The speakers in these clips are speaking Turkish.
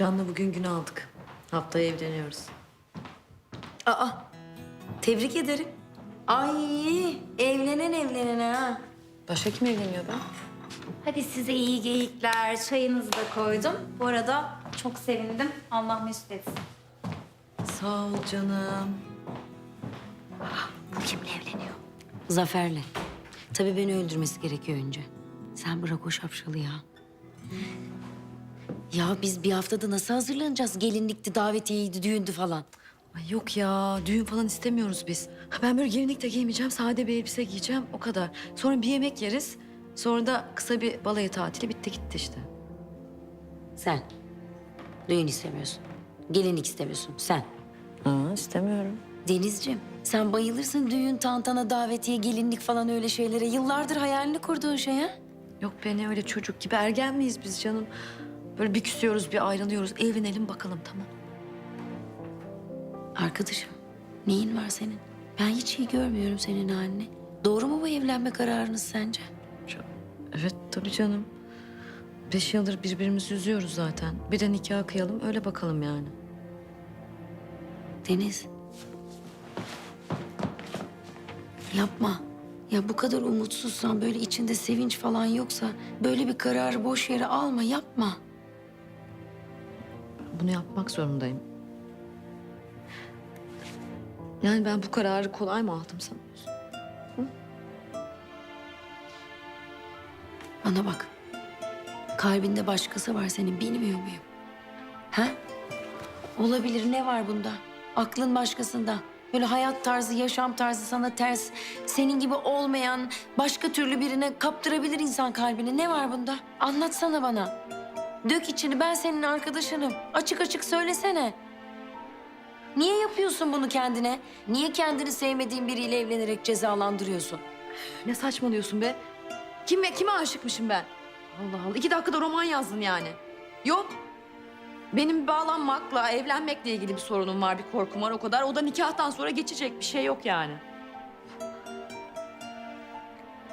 Can'la bugün gün aldık. Haftaya evleniyoruz. Aa, tebrik ederim. Ay evlenen evlenen ha. Başka kim evleniyor be? Hadi size iyi geyikler. Çayınızı da koydum. Bu arada çok sevindim. Allah mesut etsin. Sağ ol canım. Bu kimle evleniyor? Zafer'le. Tabii beni öldürmesi gerekiyor önce. Sen bırak o şapşalı ya. Ya biz bir haftada nasıl hazırlanacağız? Gelinlikti, davetiyeydi, düğündü falan. Ay yok ya, düğün falan istemiyoruz biz. Ben böyle gelinlik de giymeyeceğim, sade bir elbise giyeceğim, o kadar. Sonra bir yemek yeriz. Sonra da kısa bir balayı tatili bitti gitti işte. Sen. Düğün istemiyorsun. Gelinlik istemiyorsun. Sen. Aa, istemiyorum. Denizciğim, sen bayılırsın düğün, tantana, davetiye, gelinlik falan öyle şeylere. Yıllardır hayalini kurduğun şey ha? Yok be ne öyle çocuk gibi ergen miyiz biz canım? Böyle bir küsüyoruz, bir ayrılıyoruz. Evlenelim bakalım tamam. Arkadaşım, neyin var senin? Ben hiç iyi görmüyorum senin halini. Doğru mu bu evlenme kararınız sence? Evet tabii canım. Beş yıldır birbirimizi üzüyoruz zaten. Bir de nikah kıyalım öyle bakalım yani. Deniz. Yapma. Ya bu kadar umutsuzsan, böyle içinde sevinç falan yoksa... ...böyle bir kararı boş yere alma, yapma. Bunu yapmak zorundayım. Yani ben bu kararı kolay mı aldım sanıyorsun? Bana bak. Kalbinde başkası var senin, bilmiyor muyum? Ha? Olabilir, ne var bunda? Aklın başkasında. Böyle hayat tarzı, yaşam tarzı sana ters, senin gibi olmayan başka türlü birine kaptırabilir insan kalbini. Ne var bunda? Anlatsana bana. Dök içini, ben senin arkadaşınım. Açık açık söylesene. Niye yapıyorsun bunu kendine? Niye kendini sevmediğin biriyle evlenerek cezalandırıyorsun? Ne saçmalıyorsun be? Kime, kime aşıkmışım ben? Allah Allah. iki dakikada roman yazdın yani. Yok. Benim bağlanmakla, evlenmekle ilgili bir sorunum var, bir korkum var o kadar. O da nikahtan sonra geçecek bir şey yok yani.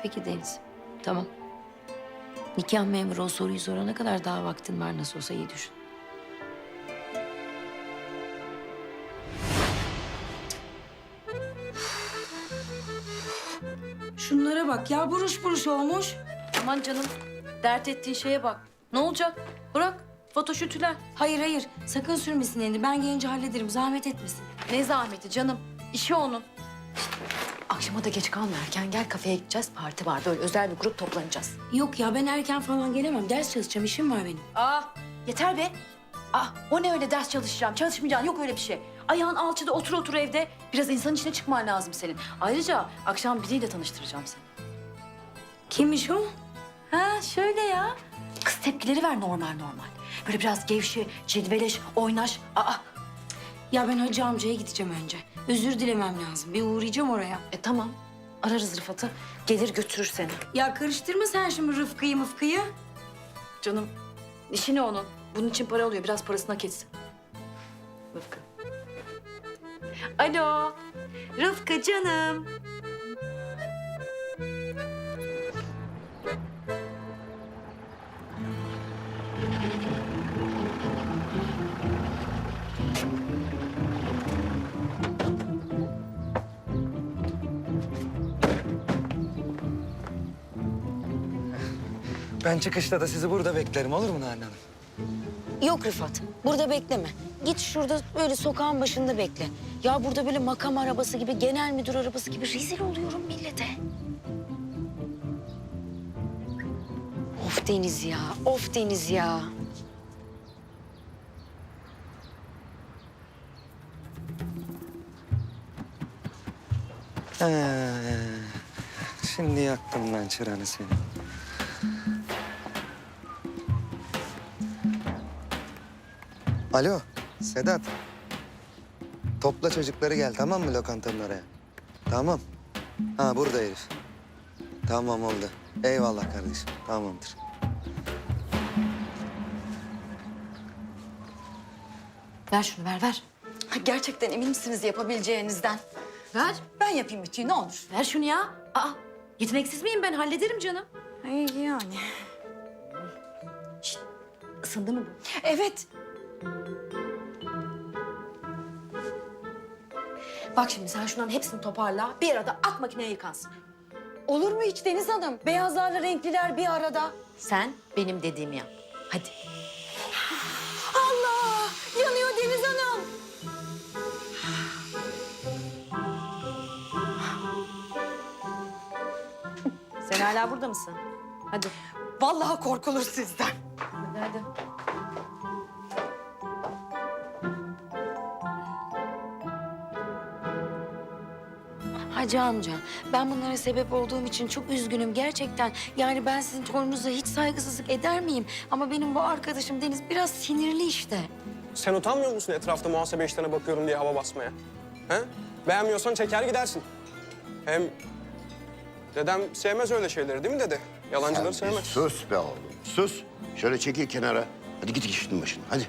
Peki Deniz, tamam. Nikah memuru o soruyu sorana kadar daha vaktin var nasıl olsa iyi düşün. Şunlara bak ya buruş buruş olmuş. Aman canım, dert ettiğin şeye bak. Ne olacak? Bırak, fotoşütüler. Hayır hayır, sakın sürmesin elini. Ben gelince hallederim, zahmet etmesin. Ne zahmeti canım, işi onun. Akşama da geç kalma erken gel kafeye gideceğiz. Parti var böyle özel bir grup toplanacağız. Yok ya ben erken falan gelemem. Ders çalışacağım, işim var benim. Aa yeter be. Aa o ne öyle ders çalışacağım, çalışmayacağım yok öyle bir şey. Ayağın alçıda otur otur evde. Biraz insanın içine çıkman lazım senin. Ayrıca akşam biriyle tanıştıracağım seni. Kimmiş o? Ha şöyle ya. Kız tepkileri ver normal normal. Böyle biraz gevşe, cilveleş, oynaş. Aa Ya ben hacı amcaya gideceğim önce. Özür dilemem lazım. Bir uğrayacağım oraya. e tamam. Ararız Rıfat'ı. Gelir götürür seni. Ya karıştırma sen şimdi Rıfkı'yı mıfkıyı. Canım işi ne onun? Bunun için para alıyor. Biraz parasını hak etsin. Rıfkı. Alo. Rıfkı canım. Ben çıkışta da sizi burada beklerim olur mu Nalan Hanım? Yok Rıfat, burada bekleme. Git şurada böyle sokağın başında bekle. Ya burada böyle makam arabası gibi, genel müdür arabası gibi rezil oluyorum millete. Of Deniz ya, of Deniz ya. He, şimdi yaktım ben çıranı seni. Alo Sedat. Topla çocukları gel tamam mı lokantanın oraya? Tamam. Ha burada herif. Tamam oldu. Eyvallah kardeşim. Tamamdır. Ver şunu ver ver. Gerçekten emin misiniz yapabileceğinizden? Ver. Ben yapayım ütüyü ne olur. Ver şunu ya. Aa yeteneksiz miyim ben? Hallederim canım. İyi yani. Isındı mı bu? Evet. Bak şimdi sen şunların hepsini toparla. Bir arada at makineye yıkansın. Olur mu hiç Deniz Hanım? Beyazlarla renkliler bir arada. Sen benim dediğimi yap. Hadi. Allah! Yanıyor Deniz Hanım. Sen hala burada mısın? Hadi. Vallahi korkulur sizden. Hadi hadi. Hacı amca, ben bunlara sebep olduğum için çok üzgünüm gerçekten. Yani ben sizin torununuza hiç saygısızlık eder miyim? Ama benim bu arkadaşım Deniz biraz sinirli işte. Sen utanmıyor musun etrafta muhasebe işlerine bakıyorum diye hava basmaya? He? Beğenmiyorsan çeker gidersin. Hem dedem sevmez öyle şeyleri değil mi dede? Yalancıları Sen bir sevmez. sus be oğlum, sus. Şöyle çekil kenara. Hadi git işinin başına, hadi.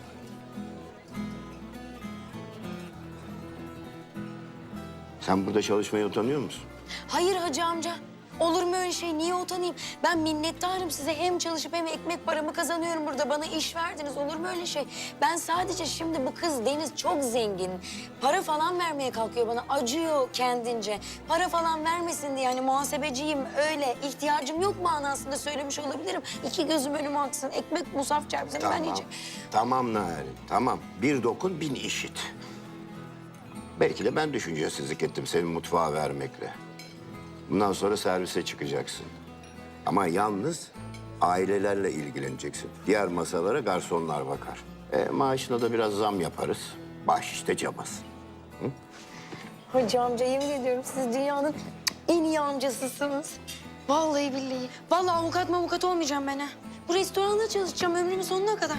Sen burada çalışmaya utanıyor musun? Hayır hacı amca. Olur mu öyle şey? Niye utanayım? Ben minnettarım size. Hem çalışıp hem ekmek paramı kazanıyorum burada. Bana iş verdiniz. Olur mu öyle şey? Ben sadece şimdi bu kız Deniz çok zengin. Para falan vermeye kalkıyor bana. Acıyor kendince. Para falan vermesin diye. Yani muhasebeciyim öyle. ihtiyacım yok manasında söylemiş olabilirim. İki gözüm önüme aksın. Ekmek musaf çarpsın. Ben hiç... tamam Narin, tamam. Bir dokun, bin işit. Belki de ben düşüncesizlik ettim seni mutfağa vermekle. Bundan sonra servise çıkacaksın. Ama yalnız ailelerle ilgileneceksin. Diğer masalara garsonlar bakar. E, maaşına da biraz zam yaparız. Baş işte cabası. Hacı amca yemin ediyorum siz dünyanın en iyi amcasısınız. Vallahi billahi. Vallahi avukat avukat olmayacağım ben ha. Bu restoranda çalışacağım ömrümün sonuna kadar.